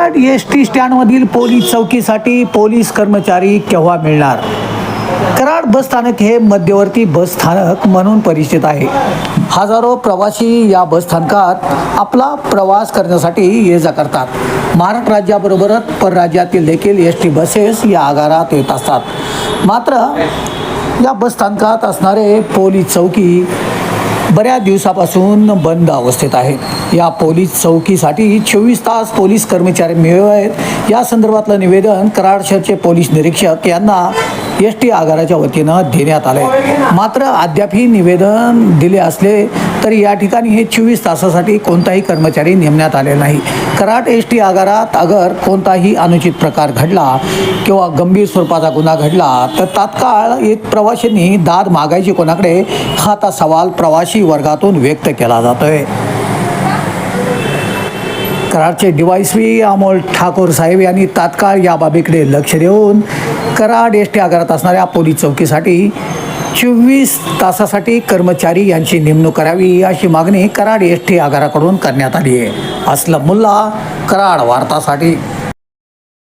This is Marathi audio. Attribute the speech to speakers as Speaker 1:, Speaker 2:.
Speaker 1: कराड एस टी स्टँडमधील पोलीस चौकीसाठी पोलीस कर्मचारी केव्हा मिळणार? कराड बस स्थानक हे मध्यवर्ती बस स्थानक म्हणून परिचित आहे. हजारो प्रवासी या बस स्थानकात आपला प्रवास करण्यासाठी ये जा करतात. महाराष्ट्र राज्याबरोबरच परराज्यातील देखील एस टी बसेस या आगारात येत असतात. मात्र या बस स्थानकात असणारे पोलीस चौकी बऱ्याच दिवसापासून बंद अवस्थेत आहे. या पोलीस चौकीसाठी चोवीस तास पोलीस कर्मचारी मिळवावेत या संदर्भातलं निवेदन कराड शहरचे पोलीस निरीक्षक यांना एस टी आगाराच्या वतीनं देण्यात आलं आहे मात्र अद्यापही निवेदन दिले असले तर या ठिकाणी हे चोवीस तासासाठी कोणताही कर्मचारी नेमण्यात आले नाही. कराड एस टी आगारात अगर कोणताही अनुचित प्रकार घडला किंवा गंभीर स्वरूपाचा गुन्हा घडला तर तात्काळ एक प्रवाशांनी दाद मागायची कोणाकडे हा आता सवाल प्रवासी वर्गातून व्यक्त केला जातोय. कराडचे डीवायसपी अमोल ठाकूर साहेब यांनी तात्काळ या बाबीकडे लक्ष देऊन कराड एस टी आगारात असणाऱ्या पोलीस चौकीसाठी चोवीस तासासाठी कर्मचारी यांची नेमणूक करावी अशी मागणी कराड एस टी आगाराकडून करण्यात आली आहे. असलं मुल्ला कराड वार्तासाठी.